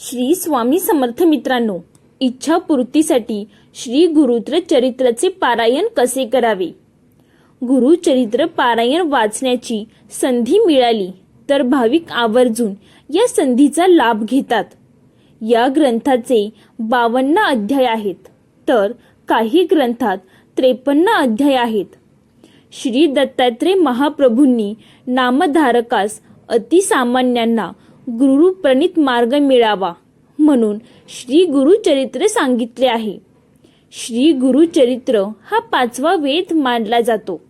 श्री स्वामी समर्थ मित्रांनो इच्छापूर्तीसाठी श्री गुरुत्र चरित्राचे पारायण कसे करावे? गुरुचरित्र पारायण वाचण्याची संधी मिळाली तर भाविक आवर्जून या संधीचा लाभ घेतात. या ग्रंथाचे बावन्न अध्याय आहेत तर काही ग्रंथात त्रेपन्न अध्याय आहेत. श्री दत्तात्रय महाप्रभूंनी नामधारकास अतिसामान्यांना गुरुप्रणित मार्ग मिळावा म्हणून श्री गुरुचरित्र सांगितले आहे. श्री गुरुचरित्र हा पाचवा वेद मानला जातो.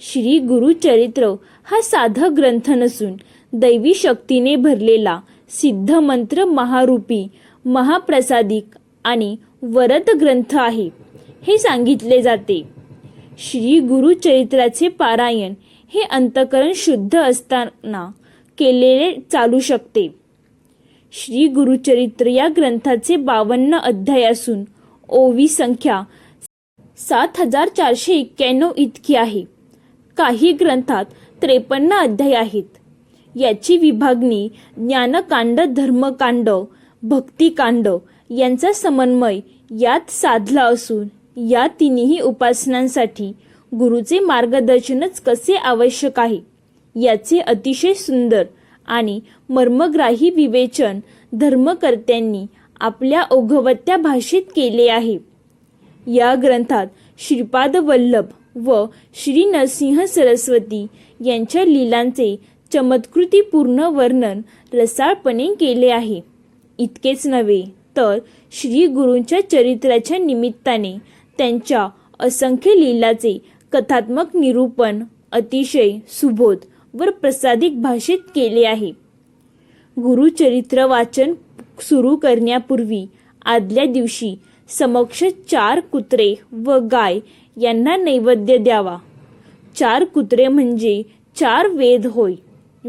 श्री गुरुचरित्र हा साधा ग्रंथ नसून दैवी शक्तीने भरलेला सिद्ध मंत्र महारूपी महाप्रसादिक आणि वरद ग्रंथ आहे हे सांगितले जाते. श्री गुरुचरित्राचे पारायण हे अंतकरण शुद्ध असताना केलेले चालू शकते. श्री गुरुचरित्र या ग्रंथाचे बावन्न अध्याय असून ओवी संख्या सात हजार चारशे एक्क्याण्णव इतकी आहे. काही ग्रंथात त्रेपन्न अध्याय आहेत. याची विभागणी ज्ञानकांड धर्मकांड भक्तिकांड यांचा समन्वय यात साधला असून या तिन्ही उपासनांसाठी गुरुचे मार्गदर्शनच कसे आवश्यक आहे? याचे अतिशय सुंदर आणि मर्मग्राही विवेचन धर्मकर्त्यांनी आपल्या ओघवत्या भाषेत केले आहे. या ग्रंथात श्रीपाद वल्लभ व श्री नरसिंह सरस्वती यांच्या लीलांचे चमत्कृतीपूर्ण वर्णन रसाळपणे केले आहे. इतकेच नव्हे तर श्री गुरूंच्या चरित्राच्या निमित्ताने त्यांच्या असंख्य लीलाचे कथात्मक निरूपण अतिशय सुबोध वर प्रसादिक भाषेत केले आहे. गुरुचरित्र वाचन सुरू करण्यापूर्वी आदल्या दिवशी समक्ष चार कुत्रे व गाय यांना नैवेद्य द्यावा. चार कुत्रे म्हणजे चार वेद होय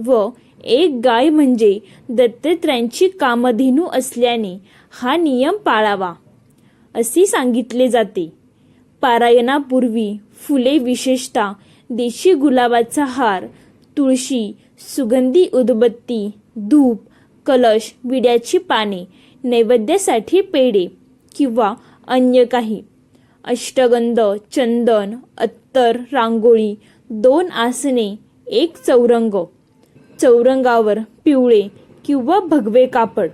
व एक गाय म्हणजे दत्तात्रयांची कामधेनू असल्याने हा नियम पाळावा. असे सांगितले जाते. पारायणापूर्वी फुले विशेषतः देशी गुलाबाचा हार तुळशी सुगंधी उदबत्ती धूप कलश विड्याची पाने नैवेद्यासाठी पेढे किंवा अन्य काही. अष्टगंध चंदन अत्तर रांगोळी दोन आसने एक चौरंग. चौरंगावर पिवळे किंवा भगवे कापड.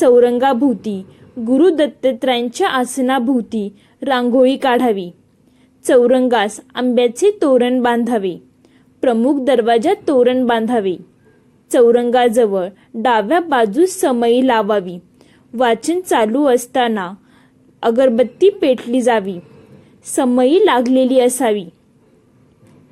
चौरंगाभोवती गुरु दत्तात्रयांच्या आसनाभोवती रांगोळी काढावी. चौरंगास आंब्याचे तोरण बांधावे. प्रमुख दरवाजात तोरण बांधावे. चौरंगाजवळ डाव्या बाजूस समई लावावी. वाचन चालू असताना अगरबत्ती पेटली जावी. समई लागलेली असावी.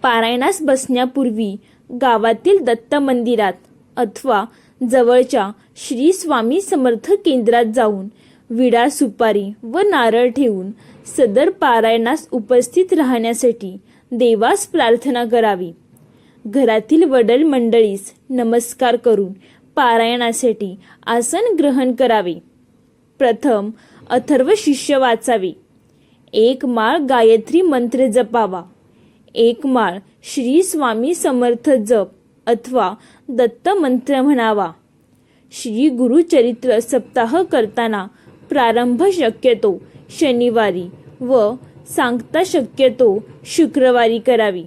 पारायणास बसण्यापूर्वी गावातील दत्त मंदिरात अथवा जवळच्या श्री स्वामी समर्थ केंद्रात जाऊन विडा सुपारी व नारळ ठेवून सदर पारायणास उपस्थित राहण्यासाठी देवास प्रार्थना करावी. घरातील वडल मंडळीस नमस्कार करून पारायणासाठी आसन ग्रहण करावे. प्रथम अथर्व शिष्य वाचावे. एक माळ गायत्री मंत्र जपावा. एक माळ श्री स्वामी समर्थ जप अथवा दत्त मंत्र म्हणावा. श्री गुरुचरित्र सप्ताह करताना प्रारंभ शक्यतो शनिवारी व सांगता शक्यतो शुक्रवारी करावी.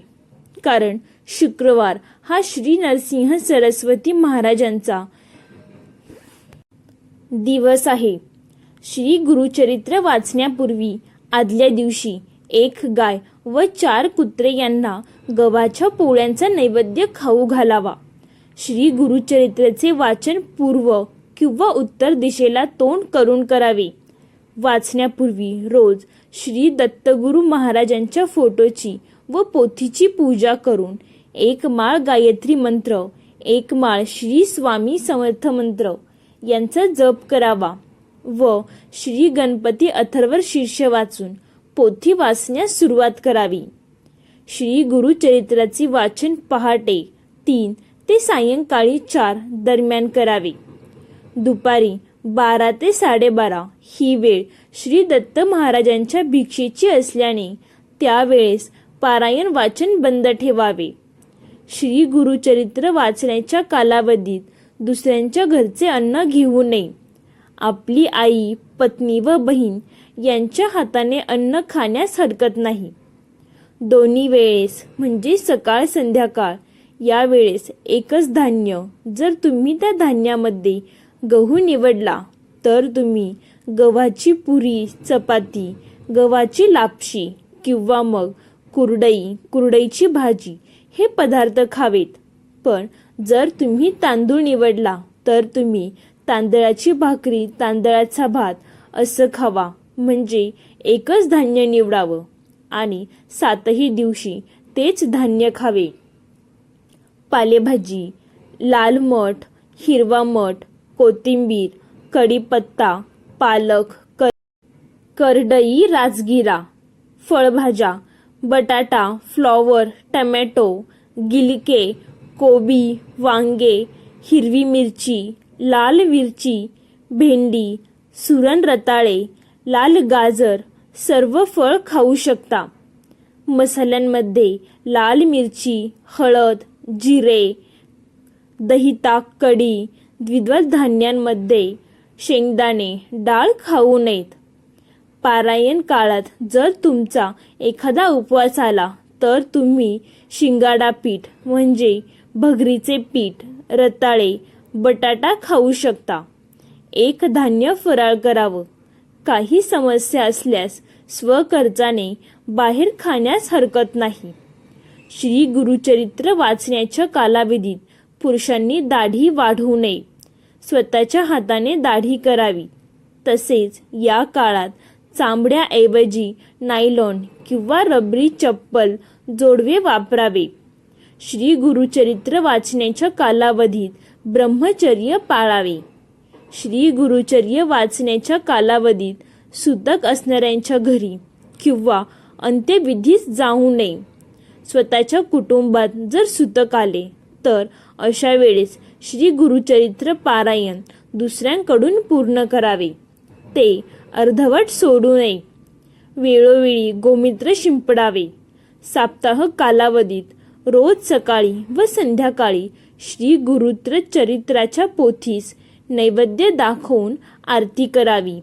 कारण शुक्रवार हा श्री नरसिंह सरस्वती महाराजांचा दिवस आहे. श्री गुरुचरित्र वाचण्यापूर्वी आदल्या दिवशी एक गाय व चार कुत्रे यांना गव्हाच्या पोळ्यांचा नैवेद्य खाऊ घालावा. श्री गुरुचरित्राचे वाचन पूर्व किंवा उत्तर दिशेला तोंड करून करावे. वाचण्यापूर्वी रोज श्री दत्तगुरु महाराजांच्या फोटोची व पोथीची पूजा करून एक माळ गायत्री मंत्र एक माळ श्री स्वामी समर्थ मंत्र. यांचा जप करावा व श्री गणपती अथर्वर शीर्ष वाचून पोथी वाचण्यास सुरुवात करावी. श्री गुरुचरित्राचे वाचन पहाटे तीन ते सायंकाळी चार दरम्यान करावे. दुपारी बारा ते साडेबारा ही वेळ श्री दत्त महाराजांच्या भिक्षेची असल्याने त्यावेळेस पारायण वाचन बंद ठेवावे. श्री गुरुचरित्र वाचण्याच्या कालावधीत दुसऱ्यांच्या घरचे अन्न घेऊ नये. आपली आई पत्नी व बहीण यांच्या हाताने अन्न खाण्यास हरकत नाही. दोन्ही वेळेस म्हणजे सकाळ संध्याकाळ या वेळेस एकच धान्य. जर तुम्ही त्या धान्यामध्ये गहू निवडला तर तुम्ही गव्हाची पुरी चपाती गव्हाची लापशी किंवा मग कुरडई कुरडईची भाजी हे पदार्थ खावेत. पण जर तुम्ही तांदूळ निवडला तर तुम्ही तांदळाची भाकरी तांदळाचा भात असं खावा. म्हणजे एकच धान्य निवडावं आणि सातही दिवशी तेच धान्य खावे. पालेभाजी लाल मठ हिरवा मठ कोथिंबीर कढीपत्ता पालक कर करडई राजगिरा फळभाज्या बटाटा फ्लॉवर टमॅटो गिलके कोबी वांगे हिरवी मिरची लाल मिरची भेंडी सुरण रताळे लाल गाजर सर्व फळ खाऊ शकता. मसाल्यांमध्ये लाल मिरची हळद जिरे दही कढी द्विदल धान्यांमध्ये शेंगदाणे डाळ खाऊ नयेत. पारायण काळात जर तुमचा एखादा उपवास आला तर तुम्ही शिंगाडा पीठ म्हणजे भगरीचे पीठ रताळे बटाटा खाऊ शकता. एक धान्य फराळ करावं. काही समस्या असल्यास स्वखर्चाने बाहेर खाण्यास हरकत नाही. श्री गुरुचरित्र वाचण्याच्या कालावधीत पुरुषांनी दाढी वाढवू नये. स्वतःच्या हाताने दाढी करावी. तसेच या काळात चांबड्याऐवजी नायलॉन किंवा रबरी चप्पल जोडवे वापरावे. श्री गुरुचरित्र वाचण्याच्या कालावधीत ब्रह्मचर्य पाळावे. श्री गुरुचर्य वाचण्याच्या कालावधीत सुतक असणाऱ्यांच्या घरी किंवा अंत्यविधीस जाऊ नये. स्वतःच्या कुटुंबात जर सुतक आले तर अशा वेळेस श्री गुरुचरित्र पारायण दुसऱ्यांकडून पूर्ण करावे. ते अर्धवट सोडू नये. वेळोवेळी गोमित्र शिंपडावे. साप्ताह कालावधीत रोज सकाळी व संध्याकाळी श्री गुरुत्र चरित्राच्या पोथीस नैवेद्य दाखवून आरती करावी.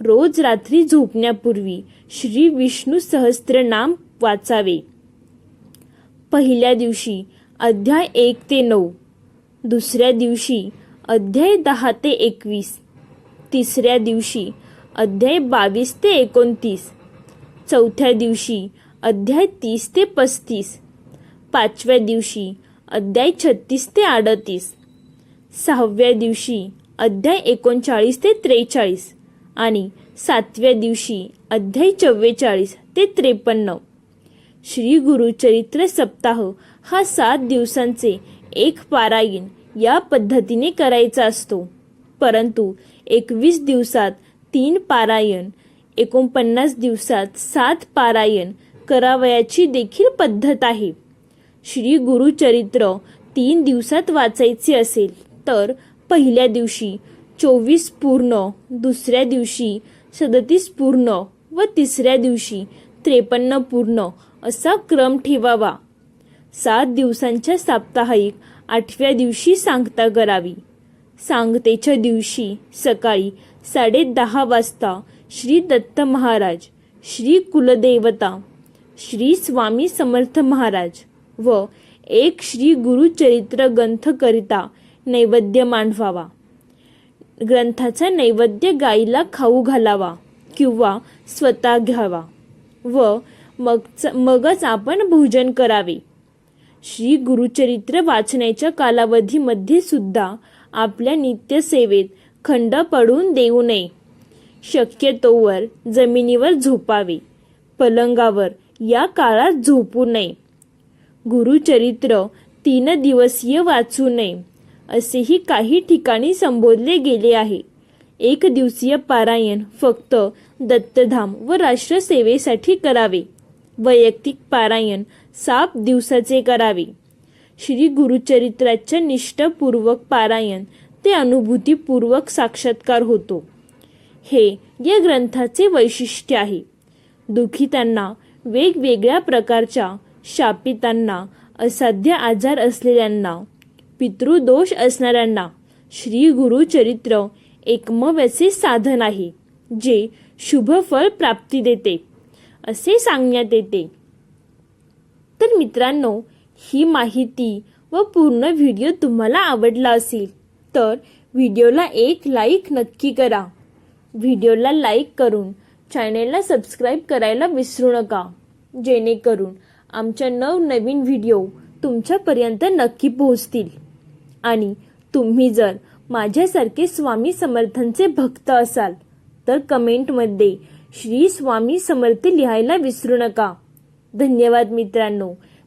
रोज रात्री झोपण्यापूर्वी श्री विष्णू सहस्त्रनाम वाचावे. पहिल्या दिवशी अध्याय एक ते नऊ. दुसऱ्या दिवशी अध्याय दहा ते एकवीस. तिसऱ्या दिवशी अध्याय बावीस ते एकोणतीस. चौथ्या दिवशी अध्याय तीस ते पस्तीस. पाचव्या दिवशी अध्याय छत्तीस ते अडतीस सहाव्या दिवशी अध्याय एकोणचाळीस ते त्रेचाळीस. आणि सातव्या दिवशी अध्याय चव्वेचाळीस ते त्रेपन्न. श्री गुरुचरित्र सप्ताह हा सात दिवसांचे एक पारायण या पद्धतीने करायचा असतो. परंतु एकवीस दिवसात तीन पारायण एकोणपन्नास दिवसात सात पारायण करावयाची देखील पद्धत आहे. श्री गुरुचरित्र तीन दिवसात वाचायचे असेल तर पहिल्या दिवशी चोवीस पूर्ण दुसऱ्या दिवशी सदतीस पूर्ण व तिसऱ्या दिवशी त्रेपन्न पूर्ण असा क्रम ठेवावा. सात दिवसांच्या साप्ताहिक आठव्या दिवशी सांगता करावी. सांगतेच्या दिवशी सकाळी साडे दहा वाजता श्री दत्त महाराज श्री कुलदेवता श्री स्वामी समर्थ महाराज व एक श्री गुरुचरित्र ग्रंथकरिता नैवेद्य मांडवावा. ग्रंथाचा नैवेद्य गाईला खाऊ घालावा किंवा स्वतः घ्यावा व मग मगच आपण भोजन करावे. श्री गुरुचरित्र वाचण्याच्या कालावधीमध्ये सुद्धा आपल्या नित्यसेवेत खंड पडून देऊ नये. शक्यतोवर जमिनीवर झोपावे. पलंगावर या काळात झोपू नये. गुरुचरित्र तीन दिवसीय वाचू नये असेही काही ठिकाणी संबोधले गेले आहे. एक दिवसीय पारायण फक्त दत्तधाम व राष्ट्रसेवेसाठी करावे. वैयक्तिक पारायण सात दिवसाचे करावे. श्री गुरुचरित्राच्या निष्ठापूर्वक पारायण ते अनुभूतीपूर्वक साक्षात्कार होतो. हे या ग्रंथाचे वैशिष्ट्य आहे. दुखितांना वेगवेगळ्या प्रकारच्या शापितांना असाध्य आजार असलेल्यांना पितृदोष असणाऱ्यांना श्री गुरुचरित्र एकमव्याचे असे साधन आहे जे शुभफळ प्राप्ती देते असे सांगण्यात येते. तर मित्रांनो ही माहिती व पूर्ण व्हिडिओ तुम्हाला आवडला असेल तर व्हिडिओला एक लाईक नक्की करा. व्हिडिओला लाईक करून चॅनेलला सबस्क्राईब करायला विसरू नका. जेणेकरून आमच्या नवनवीन व्हिडिओ तुमच्यापर्यंत नक्की पोहोचतील. आणि तुम्ही जर माझ्यासारखे स्वामी समर्थांचे भक्त असाल तर कमेंटमध्ये श्री स्वामी समर्थ लिहायला विसरू नका. धन्यवाद मित्रांनो.